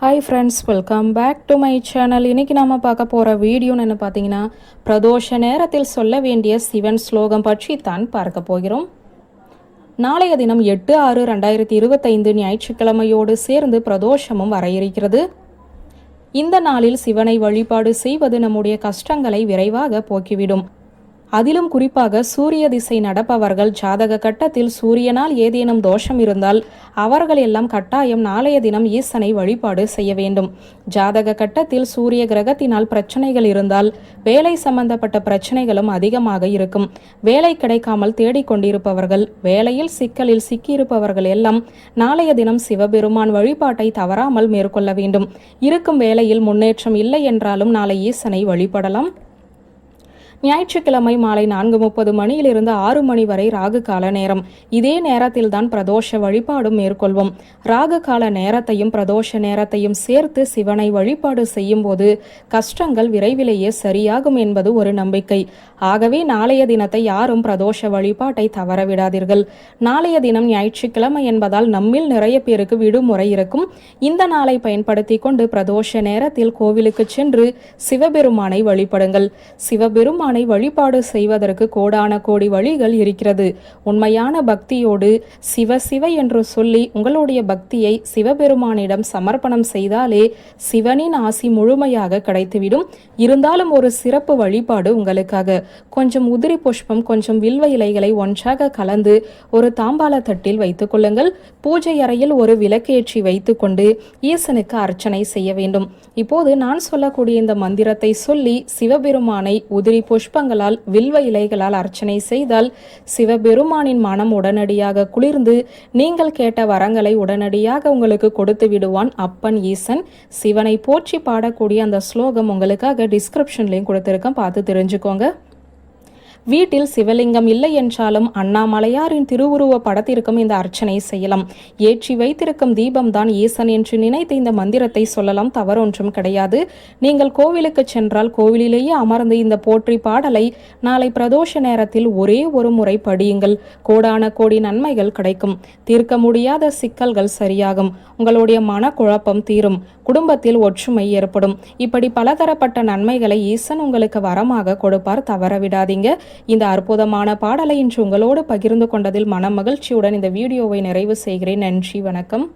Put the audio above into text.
Hi friends welcome back to my channel இன்னைக்கு நாம் பார்க்க போகிற வீடியோன்னு என்ன பார்த்தீங்கன்னா பிரதோஷ நேரத்தில் சொல்ல வேண்டிய சிவன் ஸ்லோகம் பற்றி தான் பார்க்க போகிறோம். நாளைய தினம் எட்டு ஆறு ரெண்டாயிரத்தி இருபத்தைந்து ஞாயிற்றுக்கிழமையோடு சேர்ந்து பிரதோஷமும் வர இருக்கிறது இந்த நாளில் சிவனை வழிபாடு செய்வது நம்முடைய கஷ்டங்களை விரைவாக போக்கிவிடும். அதிலும் குறிப்பாக சூரிய திசை நடப்பவர்கள் ஜாதக கட்டத்தில் சூரியனால் ஏதேனும் தோஷம் இருந்தால் அவர்கள் எல்லாம் கட்டாயம் நாளைய தினம் ஈசனை வழிபாடு செய்ய வேண்டும். ஜாதக கட்டத்தில் சூரிய கிரகத்தினால் பிரச்சனைகள் இருந்தால் வேலை சம்பந்தப்பட்ட பிரச்சனைகளும் அதிகமாக இருக்கும். வேலை கிடைக்காமல் தேடிக்கொண்டிருப்பவர்கள் வேலையில் சிக்கலில் சிக்கியிருப்பவர்கள் எல்லாம் நாளைய தினம் சிவபெருமான் வழிபாட்டை தவறாமல் மேற்கொள்ள வேண்டும். இருக்கும் வேலையில் முன்னேற்றம் இல்லை என்றாலும் நாளை ஈசனை வழிபடலாம். ஞாயிற்றுக்கிழமை மாலை நான்கு முப்பது மணியிலிருந்து ஆறு மணி வரை ராகு கால நேரம். இதே நேரத்தில் தான் பிரதோஷ வழிபாடும் மேற்கொள்வோம். ராகு கால நேரத்தையும் பிரதோஷ நேரத்தையும் சேர்த்து சிவனை வழிபாடு செய்யும் போது கஷ்டங்கள் விரைவிலேயே சரியாகும் என்பது ஒரு நம்பிக்கை. ஆகவே நாளைய தினத்தை யாரும் பிரதோஷ வழிபாட்டை தவறவிடாதீர்கள். நாளைய தினம் ஞாயிற்றுக்கிழமை என்பதால் நம்மில் நிறைய பேருக்கு விடுமுறை இருக்கும். இந்த நாளை பயன்படுத்தி கொண்டு பிரதோஷ நேரத்தில் கோவிலுக்கு சென்று சிவபெருமானை வழிபடுங்கள். சிவபெருமான் பெருமானை வழிபாடு செய்வதற்கு கோடான கோடி வழிகள் இருக்கிறது. உண்மையான பக்தியோடு சிவ சிவ என்று சொல்லி உங்களுடைய பக்தியை சிவபெருமானிடம் சமர்ப்பணம் செய்தாலே சிவனின் ஆசி முழுமையாக கிடைத்துவிடும். இருந்தாலும் ஒரு சிறப்பு வழிபாடு உங்களுக்காக. கொஞ்சம் உதிரி புஷ்பம் கொஞ்சம் வில்வ இலைகளை ஒன்றாக கலந்து ஒரு தாம்பால தட்டில் வைத்துக் கொள்ளுங்கள். பூஜை அறையில் ஒரு விளக்கேற்றி வைத்துக்கொண்டு ஈசனுக்கு அர்ச்சனை செய்ய வேண்டும். இப்போது நான் சொல்லக்கூடிய இந்த மந்திரத்தை சொல்லி சிவபெருமானை உதிரி புஷ்பங்களால் வில்வ இலைகளால் அர்ச்சனை செய்தால் சிவபெருமானின் மனம் உடனடியாக குளிர்ந்து நீங்கள் கேட்ட வரங்களை உடனடியாக உங்களுக்கு கொடுத்து விடுவான் அப்பன் ஈசன். சிவனை போற்றி பாடக்கூடிய அந்த ஸ்லோகம் உங்களுக்காக டிஸ்கிரிப்ஷன்லையும் கொடுத்துருக்கேன். பார்த்து தெரிஞ்சுக்கோங்க. வீட்டில் சிவலிங்கம் இல்லை என்றாலும் அண்ணாமலையாரின் திருவுருவ படத்திற்கும் இந்த அர்ச்சனை செய்யலாம். ஏற்றி வைத்திருக்கும் தீபம் தான் ஈசன் என்று நினைத்து இந்த மந்திரத்தை சொல்லலாம். தவறொன்றும் கிடையாது. நீங்கள் கோவிலுக்கு சென்றால் கோவிலிலேயே அமர்ந்து இந்த போற்றி பாடலை நாளை பிரதோஷ நேரத்தில் ஒரே ஒரு முறை படியுங்கள். கோடான கோடி நன்மைகள் கிடைக்கும். தீர்க்க முடியாத சிக்கல்கள் சரியாகும். உங்களுடைய மனக்குழப்பம் தீரும். குடும்பத்தில் ஒற்றுமை ஏற்படும். இப்படி பலதரப்பட்ட நன்மைகளை ஈசன் உங்களுக்கு வரமாக கொடுப்பார். தவற விடாதீங்க. இந்த அற்புதமான பாடலை இன்று உங்களோடு பகிர்ந்து கொண்டதில் மன மகிழ்ச்சியுடன் இந்த வீடியோவை நிறைவு செய்கிறேன். நன்றி வணக்கம்.